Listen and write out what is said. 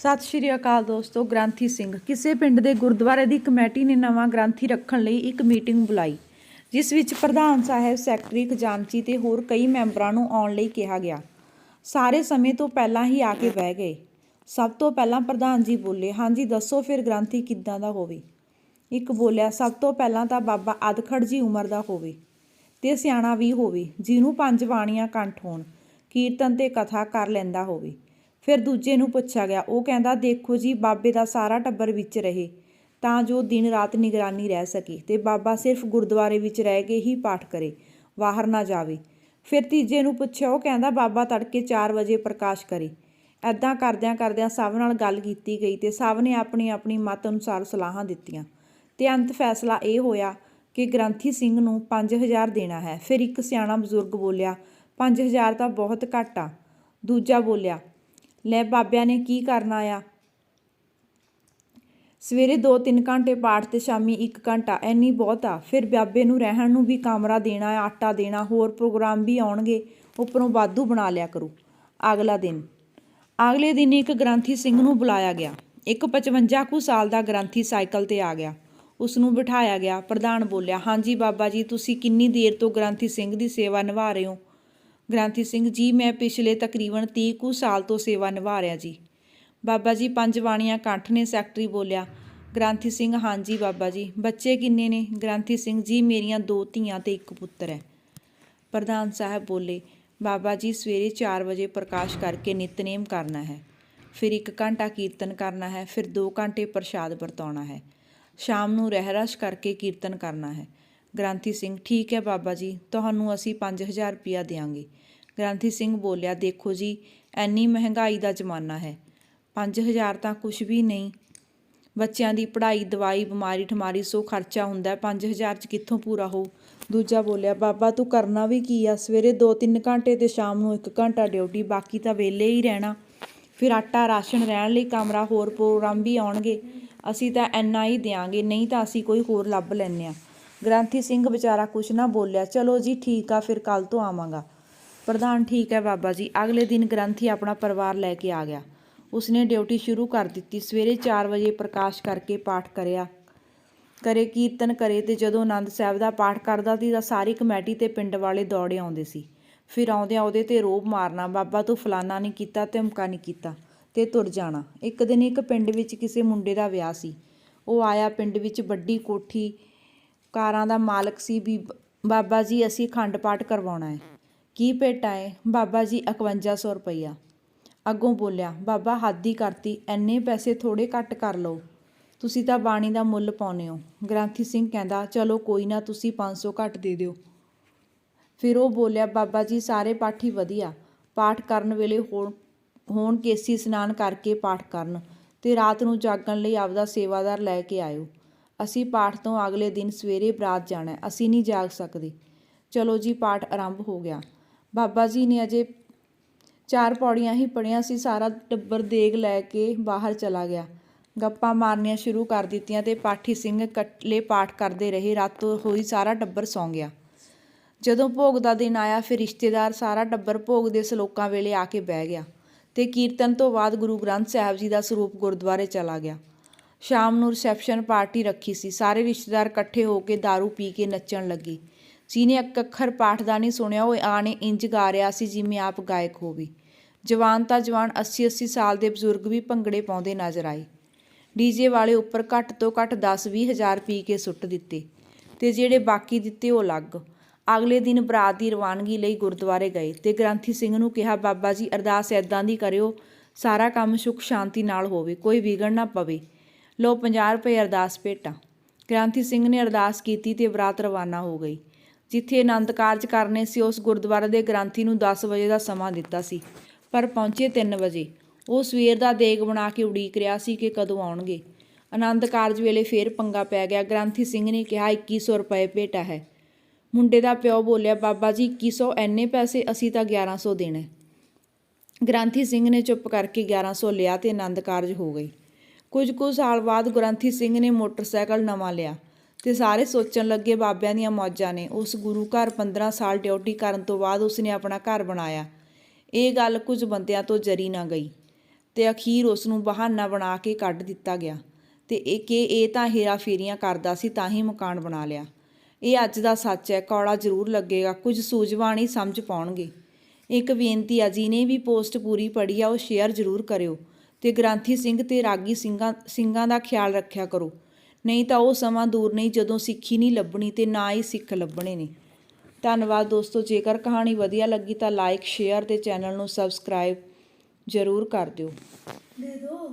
ਸਤਿ ਸ਼੍ਰੀ ਅਕਾਲ ਦੋਸਤੋ, ਗ੍ਰੰਥੀ ਸਿੰਘ। ਕਿਸੇ ਪਿੰਡ ਦੇ ਗੁਰਦੁਆਰੇ ਦੀ ਕਮੇਟੀ ਨੇ ਨਵਾਂ ਗ੍ਰੰਥੀ ਰੱਖਣ ਲਈ ਇੱਕ ਮੀਟਿੰਗ ਬੁਲਾਈ, ਜਿਸ ਵਿੱਚ ਪ੍ਰਧਾਨ ਸਾਹਿਬ, ਸੈਕਟਰੀ ਖਜ਼ਾਨਚੀ ਤੇ ਹੋਰ ਕਈ ਮੈਂਬਰਾਂ ਨੂੰ ਆਉਣ ਲਈ ਕਿਹਾ ਗਿਆ। ਸਾਰੇ ਸਮੇਂ ਤੋਂ ਪਹਿਲਾਂ ਹੀ ਆ ਕੇ ਬਹਿ ਗਏ। ਸਭ ਤੋਂ ਪਹਿਲਾਂ ਪ੍ਰਧਾਨ ਜੀ ਬੋਲੇ, ਹਾਂਜੀ, ਦੱਸੋ ਫਿਰ ਗ੍ਰੰਥੀ ਕਿੱਦਾਂ ਦਾ ਹੋਵੇ? ਇੱਕ ਬੋਲਿਆ, ਸਭ ਤੋਂ ਪਹਿਲਾਂ ਤਾਂ ਬਾਬਾ ਅਦਖੜ ਜੀ ਉਮਰ ਦਾ ਹੋਵੇ ਤੇ ਸਿਆਣਾ ਵੀ ਹੋਵੇ, ਜਿਹਨੂੰ ਪੰਜ ਬਾਣੀਆਂ ਕੰਠ ਹੋਣ, ਕੀਰਤਨ ਤੇ ਕਥਾ ਕਰ ਲੈਂਦਾ ਹੋਵੇ। ਫਿਰ ਦੂਜੇ ਨੂੰ ਪੁੱਛਿਆ ਗਿਆ। ਉਹ ਕਹਿੰਦਾ, ਦੇਖੋ ਜੀ, ਬਾਬੇ ਦਾ ਸਾਰਾ ਟੱਬਰ ਵਿੱਚ ਰਹੇ, ਤਾਂ ਜੋ ਦਿਨ ਰਾਤ ਨਿਗਰਾਨੀ ਰਹਿ ਸਕੇ ਤੇ ਬਾਬਾ ਸਿਰਫ ਗੁਰਦੁਆਰੇ ਵਿੱਚ ਰਹਿ ਕੇ ਹੀ ਪਾਠ ਕਰੇ, ਬਾਹਰ ਨਾ ਜਾਵੇ। ਫਿਰ ਤੀਜੇ ਨੂੰ ਪੁੱਛਿਆ, ਉਹ ਕਹਿੰਦਾ, ਬਾਬਾ ਤੜਕੇ 4 ਵਜੇ ਪ੍ਰਕਾਸ਼ ਕਰੇ। ਐਦਾਂ ਕਰਦਿਆਂ ਕਰਦਿਆਂ ਸਭ ਨਾਲ ਗੱਲ ਕੀਤੀ ਗਈ ਤੇ ਸਭ ਨੇ ਆਪਣੀ ਆਪਣੀ ਮਤ ਅਨੁਸਾਰ ਸਲਾਹਾਂ ਦਿੱਤੀਆਂ। ਤੇ ਅੰਤ ਫੈਸਲਾ ਇਹ ਹੋਇਆ ਕਿ ਗ੍ਰੰਥੀ ਸਿੰਘ ਨੂੰ 5000 ਦੇਣਾ ਹੈ। ਫਿਰ ਇੱਕ ਸਿਆਣਾ ਬਜ਼ੁਰਗ ਬੋਲਿਆ 5000 ਤਾਂ ਬਹੁਤ ਘੱਟ ਆ। ਦੂਜਾ ਬੋਲਿਆ ਲੈ ਬਾਬਿਆਂ ਨੇ ਕੀ ਕਰਨਾ ਆ? ਸਵੇਰੇ 2-3 ਘੰਟੇ ਪਾਠ ਤੇ ਸ਼ਾਮੀ 1 ਘੰਟਾ, ਐਨੀ ਬਹੁਤ ਆ। ਫਿਰ ਬਾਬੇ ਨੂੰ ਰਹਿਣ ਨੂੰ ਵੀ ਕਮਰਾ ਦੇਣਾ ਆ ਆਟਾ ਦੇਣਾ, ਹੋਰ ਪ੍ਰੋਗਰਾਮ ਵੀ ਆਉਣਗੇ, ਉੱਪਰੋਂ ਵਾਧੂ ਬਣਾ ਲਿਆ ਕਰੂ। ਅਗਲਾ ਦਿਨ। ਅਗਲੇ ਦਿਨ ਇੱਕ ਗ੍ਰੰਥੀ ਸਿੰਘ ਨੂੰ ਬੁਲਾਇਆ ਗਿਆ। ਇੱਕ 55 ਕੁ ਸਾਲ ਦਾ ਗ੍ਰੰਥੀ ਸਾਈਕਲ ਤੇ ਆ ਗਿਆ। ਉਸ ਨੂੰ ਬਿਠਾਇਆ ਗਿਆ। ਪ੍ਰਧਾਨ ਬੋਲਿਆ, ਹਾਂਜੀ ਬਾਬਾ ਜੀ, ਤੁਸੀਂ ਕਿੰਨੀ ਦੇਰ ਤੋਂ ਗ੍ਰੰਥੀ ਸਿੰਘ ਦੀ ਸੇਵਾ ਨਿਭਾ ਰਹੇ ਹੋ? ਗ੍ਰੰਥੀ ਸਿੰਘ ਜੀ, ਮੈਂ ਪਿਛਲੇ ਤਕਰੀਬਨ 30 ਕੁ ਸਾਲ ਤੋਂ ਸੇਵਾ ਨਿਭਾ ਰਿਹਾ ਜੀ। ਬਾਬਾ ਜੀ, ਪੰਜ ਬਾਣੀਆਂ ਕੰਠ ਨੇ ਸੈਕਟਰੀ ਬੋਲਿਆ। ਗ੍ਰੰਥੀ ਸਿੰਘ ਹਾਂਜੀ ਬਾਬਾ ਜੀ, ਬੱਚੇ ਕਿੰਨੇ ਨੇ? ਗ੍ਰੰਥੀ ਸਿੰਘ ਜੀ, ਮੇਰੀਆਂ ਦੋ ਧੀਆਂ ਤੇ ਇੱਕ ਪੁੱਤਰ ਹੈ। ਪ੍ਰਧਾਨ ਸਾਹਿਬ ਬੋਲੇ, ਬਾਬਾ ਜੀ, ਸਵੇਰੇ 4 ਵਜੇ ਪ੍ਰਕਾਸ਼ ਕਰਕੇ ਨਿਤਨੇਮ ਕਰਨਾ ਹੈ। ਫਿਰ 1 ਘੰਟਾ ਕੀਰਤਨ ਕਰਨਾ ਹੈ, ਫਿਰ 2 ਘੰਟੇ ਪ੍ਰਸ਼ਾਦ ਵਰਤਾਉਣਾ ਹੈ। ਸ਼ਾਮ ਨੂੰ ਰਹਿਰਾਸ ਕਰਕੇ ਕੀਰਤਨ ਕਰਨਾ ਹੈ। ਗ੍ਰੰਥੀ ਸਿੰਘ, ਠੀਕ ਹੈ ਬਾਬਾ ਜੀ, ਤੁਹਾਨੂੰ ਅਸੀਂ 5000 ਰੁਪਇਆ ਦੇਵਾਂਗੇ ਗ੍ਰੰਥੀ ਸਿੰਘ ਬੋਲਿਆ, ਦੇਖੋ ਜੀ, ਐਨੀ ਮਹਿੰਗਾਈ ਦਾ ਜ਼ਮਾਨਾ ਹੈ। 5000 ਤਾਂ ਕੁਝ ਵੀ ਨਹੀਂ। ਬੱਚਿਆਂ ਦੀ ਪੜ੍ਹਾਈ, ਦਵਾਈ, ਬਿਮਾਰੀ, ਠਮਾਰੀ, ਸੋ ਖਰਚਾ ਹੁੰਦਾ 5000 ਚ ਕਿੱਥੋਂ ਪੂਰਾ ਹੋ ਦੂਜਾ ਬੋਲਿਆ, ਬਾਬਾ, ਤੂੰ ਕਰਨਾ ਵੀ ਕੀ ਆ? ਸਵੇਰੇ 2-3 ਘੰਟੇ ਤੇ ਸ਼ਾਮ ਨੂੰ 1 ਘੰਟਾ ਡਿਊਟੀ, ਬਾਕੀ ਤਾਂ ਵਿਹਲੇ ਹੀ ਰਹਿਣਾ। ਫਿਰ ਆਟਾ, ਰਾਸ਼ਨ ਰਹਿਣ ਲਈ ਕਮਰਾ, ਹੋਰ ਪ੍ਰੋਗਰਾਮ ਵੀ ਆਉਣਗੇ। ਅਸੀਂ ਤਾਂ ਇੰਨਾ ਹੀ ਦਿਆਂਗੇ, ਨਹੀਂ ਤਾਂ ਅਸੀਂ ਕੋਈ ਹੋਰ ਲੱਭ ਲੈਂਦੇ ਆ ਗ੍ਰੰਥੀ ਸਿੰਘ ਵਿਚਾਰਾ ਕੁਛ ਨਾ ਬੋਲਿਆ, ਚਲੋ ਜੀ, ਠੀਕ ਆ, ਫਿਰ ਕੱਲ ਤੋਂ ਆਵਾਂਗਾ। ਪ੍ਰਧਾਨ, ਠੀਕ ਹੈ ਬਾਬਾ ਜੀ, ਅਗਲੇ ਦਿਨ ਗ੍ਰੰਥੀ ਆਪਣਾ ਪਰਿਵਾਰ ਲੈ ਕੇ ਆ ਗਿਆ। ਉਸਨੇ ਡਿਊਟੀ ਸ਼ੁਰੂ ਕਰ ਦਿੱਤੀ। ਸਵੇਰੇ 4 ਵਜੇ ਪ੍ਰਕਾਸ਼ ਕਰਕੇ ਪਾਠ ਕਰਿਆ। ਕਰੇ ਕੀਰਤਨ, ਕਰੇ ਤੇ ਜਦੋਂ ਆਨੰਦ ਸਾਹਿਬ ਦਾ ਪਾਠ ਕਰਦਾ ਸੀ ਤਾਂ ਸਾਰੀ ਕਮੇਟੀ ਤੇ ਪਿੰਡ ਵਾਲੇ ਦੌੜੇ ਆਉਂਦੇ ਸੀ। ਫਿਰ ਆਉਂਦਿਆਂ ਉਹਦੇ ਤੇ ਰੋਬ ਮਾਰਨਾ, ਬਾਬਾ, ਤੂੰ ਫਲਾਨਾ ਨਹੀਂ ਕੀਤਾ ਤੇ ਅਮਕਾ ਨਹੀਂ ਕੀਤਾ ਤੇ ਤੁਰ ਜਾਣਾ। ਇੱਕ ਦਿਨ ਇੱਕ ਪਿੰਡ ਵਿੱਚ ਕਿਸੇ ਮੁੰਡੇ ਦਾ ਵਿਆਹ ਸੀ। ਉਹ ਆਇਆ ਪਿੰਡ ਵਿੱਚ ਵੱਡੀ ਕੋਠੀ ਕਾਰਾਂ ਦਾ ਮਾਲਕ ਸੀ ਵੀ ਬਾਬਾ ਜੀ, ਅਸੀਂ ਅਖੰਡ ਪਾਠ ਕਰਵਾਉਣਾ ਹੈ। ਕੀ ਭੇਟਾ ਹੈ? ਬਾਬਾ ਜੀ 5100 ਰੁਪਈਆ। ਅੱਗੋਂ ਬੋਲਿਆ, ਬਾਬਾ, ਹਾਦੀ ਕਰਤੀ ਐਨੇ ਪੈਸੇ ਥੋੜੇ ਘੱਟ ਕਰ ਲਓ। ਤੁਸੀਂ ਤਾਂ ਬਾਣੀ ਦਾ ਮੁੱਲ ਪਾਉਨੇ ਹੋ। ਗ੍ਰੰਥੀ ਸਿੰਘ ਕਹਿੰਦਾ, ਚਲੋ ਕੋਈ ਨਾ, ਤੁਸੀਂ 500 ਘੱਟ ਦੇ ਦਿਓ। ਫਿਰ ਉਹ ਬੋਲਿਆ, ਬਾਬਾ ਜੀ, ਸਾਰੇ ਪਾਠੀ ਵਧੀਆ। ਪਾਠ ਕਰਨ ਵੇਲੇ ਹੋਣ ਹੋਣ ਕੇਸੀ ਇਸ਼ਨਾਨ ਕਰਕੇ ਪਾਠ ਕਰਨ ਤੇ ਰਾਤ ਨੂੰ ਜਾਗਣ ਲਈ ਆਪਦਾ ਸੇਵਾਦਾਰ ਲੈ ਕੇ ਆਇਓ। ਅਸੀਂ ਪਾਠ ਤੋਂ ਅਗਲੇ ਦਿਨ ਸਵੇਰੇ ਬਰਾਤ ਜਾਣਾ ਅਸੀਂ ਨਹੀਂ ਜਾਗ ਸਕਦੇ। ਚਲੋ ਜੀ, ਪਾਠ ਆਰੰਭ ਹੋ ਗਿਆ। ਬਾਬਾ ਜੀ ਨੇ ਅਜੇ ਚਾਰ ਪੌੜੀਆਂ ਹੀ ਪੜੀਆਂ ਸੀ, ਸਾਰਾ ਟੱਬਰ ਦੇਗ ਲੈ ਕੇ ਬਾਹਰ ਚਲਾ ਗਿਆ। ਗੱਪਾਂ ਮਾਰਨੀਆਂ ਸ਼ੁਰੂ ਕਰ ਦਿੱਤੀਆਂ ਤੇ ਪਾਠੀ ਸਿੰਘ ਇਕੱਲੇ ਪਾਠ ਕਰਦੇ ਰਹੇ। ਰਾਤੋਂ ਹੋਈ ਸਾਰਾ ਟੱਬਰ ਸੌਂ ਗਿਆ। ਜਦੋਂ ਭੋਗ ਦਾ ਦਿਨ ਆਇਆ, ਫਿਰ ਰਿਸ਼ਤੇਦਾਰ ਸਾਰਾ ਟੱਬਰ ਭੋਗ ਦੇ ਸਲੋਕਾਂ ਵੇਲੇ ਆ ਕੇ ਬਹਿ ਗਿਆ ਤੇ ਕੀਰਤਨ ਤੋਂ ਬਾਅਦ ਗੁਰੂ ਗ੍ਰੰਥ ਸਾਹਿਬ ਜੀ ਦਾ ਸਰੂਪ ਗੁਰਦੁਆਰੇ ਚਲਾ ਗਿਆ। ਸ਼ਾਮ ਨੂੰ ਰਿਸੈਪਸ਼ਨ ਪਾਰਟੀ ਰੱਖੀ ਸੀ। ਸਾਰੇ ਰਿਸ਼ਤੇਦਾਰ ਇਕੱਠੇ ਹੋ ਕੇ दारू ਪੀ ਕੇ ਨੱਚਣ ਲੱਗੇ। ਜਿਹਨੇ ਇੱਕ ਅੱਖਰ ਪਾਠ ਦਾ ਨਹੀਂ ਸੁਣਿਆ, ਉਹ ਆਣੇ ਇੰਜ ਗਾ ਰਿਹਾ ਸੀ ਜਿਵੇਂ ਆਪ ਗਾਇਕ ਹੋਵੇ। ਜਵਾਨ ਤਾਂ ਜਵਾਨ 80-80 ਸਾਲ ਦੇ ਬਜ਼ੁਰਗ ਵੀ ਭੰਗੜੇ ਪਾਉਂਦੇ ਨਜ਼ਰ ਆਏ। ਡੀਜੇ ਵਾਲੇ ਉੱਪਰ ਘੱਟ ਤੋਂ ਘੱਟ 10-20 ਹਜ਼ਾਰ ਪੀ ਕੇ ਸੁੱਟ ਦਿੱਤੇ ਤੇ ਜਿਹੜੇ ਬਾਕੀ ਦਿੱਤੇ ਉਹ ਅਲੱਗ। ਅਗਲੇ ਦਿਨ ਬਰਾਤ ਦੀ ਰਵਾਨਗੀ ਲਈ ਗੁਰਦੁਆਰੇ ਗਏ ਤੇ ਗ੍ਰੰਥੀ ਸਿੰਘ ਨੂੰ ਕਿਹਾ, ਬਾਬਾ ਜੀ, ਅਰਦਾਸ ਐਦਾਂ ਦੀ ਕਰਿਓ, ਸਾਰਾ ਕੰਮ ਸੁਖ ਸ਼ਾਂਤੀ ਨਾਲ ਹੋਵੇ, ਕੋਈ ਵਿਗੜ ਨਾ ਪਵੇ। ਲੋ 50 ਰੁਪਏ ਅਰਦਾਸ ਭੇਟਾ। ਗ੍ਰੰਥੀ ਸਿੰਘ ਨੇ ਅਰਦਾਸ ਕੀਤੀ ਤੇ ਬਰਾਤ ਰਵਾਨਾ ਹੋ ਗਈ। ਜਿੱਥੇ ਆਨੰਦ ਕਾਰਜ ਕਰਨੇ ਸੀ, ਉਸ ਗੁਰਦੁਆਰੇ ਦੇ ਗ੍ਰੰਥੀ ਨੂੰ 10 ਵਜੇ ਦਾ ਸਮਾਂ ਦਿੱਤਾ ਸੀ, ਪਰ ਪਹੁੰਚੇ 3 ਵਜੇ। ਉਹ ਸਵੇਰ ਦਾ ਦੇਗ ਬਣਾ ਕੇ ਉਡੀਕ ਰਿਹਾ ਸੀ ਕਿ ਕਦੋਂ ਆਉਣਗੇ। ਆਨੰਦ ਕਾਰਜ ਵੇਲੇ ਫੇਰ ਪੰਗਾ ਪੈ ਗਿਆ। ਗ੍ਰੰਥੀ ਸਿੰਘ ਨੇ ਕਿਹਾ 2100 ਰੁਪਏ ਭੇਟਾ ਹੈ। ਮੁੰਡੇ ਦਾ ਪਿਓ ਬੋਲਿਆ, ਬਾਬਾ ਜੀ 2100 ਐਨੇ ਪੈਸੇ ਅਸੀਂ ਤਾਂ 1100 ਦੇਣਾ। ਗ੍ਰੰਥੀ ਸਿੰਘ ਨੇ ਚੁੱਪ ਕਰਕੇ 1100 ਲਿਆ ਤੇ ਆਨੰਦ ਕਾਰਜ ਹੋ ਗਈ ਕੁਝ ਕੁ ਸਾਲ ਬਾਅਦ ਗ੍ਰੰਥੀ ਸਿੰਘ ਨੇ ਮੋਟਰਸਾਈਕਲ ਨਵਾਂ ਲਿਆ ਤੇ ਸਾਰੇ ਸੋਚਣ ਲੱਗੇ ਬਾਬਿਆਂ ਦੀਆਂ ਮੌਜਾਂ ਨੇ। ਉਸ ਗੁਰੂ ਘਰ 15 ਸਾਲ ਡਿਊਟੀ ਕਰਨ ਤੋਂ ਬਾਅਦ ਉਸਨੇ ਆਪਣਾ ਘਰ ਬਣਾਇਆ। ਇਹ ਗੱਲ ਕੁਝ ਬੰਦਿਆਂ ਤੋਂ ਜਰੀ ਨਾ ਗਈ ਤੇ ਅਖੀਰ ਉਸ ਨੂੰ ਬਹਾਨਾ ਬਣਾ ਕੇ ਕੱਢ ਦਿੱਤਾ ਗਿਆ ਤੇ ਇਹ ਕਿ ਇਹ ਤਾਂ ਹੇਰਾ ਫੇਰੀਆਂ ਕਰਦਾ ਸੀ ਤਾਂ ਹੀ ਮਕਾਨ ਬਣਾ ਲਿਆ। ਇਹ ਅੱਜ ਦਾ ਸੱਚ ਹੈ, ਕੌੜਾ ਜ਼ਰੂਰ ਲੱਗੇਗਾ, ਕੁਝ ਸੂਝਵਾਨ ਸਮਝ ਪਾਉਣਗੇ। ਇੱਕ ਬੇਨਤੀ ਆ ਜਿਹਨੇ ਵੀ ਪੋਸਟ ਪੂਰੀ ਪੜ੍ਹੀ ਆ, ਉਹ ਸ਼ੇਅਰ ਜ਼ਰੂਰ ਕਰਿਓ। ਤੇ ਗ੍ਰਾਂਥੀ ਸਿੰਘ ਤੇ ਰਾਗੀ ਸਿੰਘਾਂ ਸਿੰਘਾਂ ਦਾ ਖਿਆਲ ਰੱਖਿਆ ਕਰੋ। ਨਹੀਂ ਤਾਂ ਉਹ ਸਮਾਂ ਦੂਰ ਨਹੀਂ, ਜਦੋਂ ਸਿੱਖੀ ਨਹੀਂ ਲੱਭਣੀ ਤੇ ਨਾ ਹੀ ਸਿੱਖ ਲੱਭਣੇ ਨੇ। ਧੰਨਵਾਦ ਦੋਸਤੋ, ਜੇਕਰ ਕਹਾਣੀ ਵਧੀਆ ਲੱਗੀ ਤਾਂ ਲਾਈਕ ਸ਼ੇਅਰ ਤੇ ਚੈਨਲ ਨੂੰ ਸਬਸਕ੍ਰਾਈਬ ਜ਼ਰੂਰ ਕਰ ਦਿਓ। ਦੇ ਦੋ।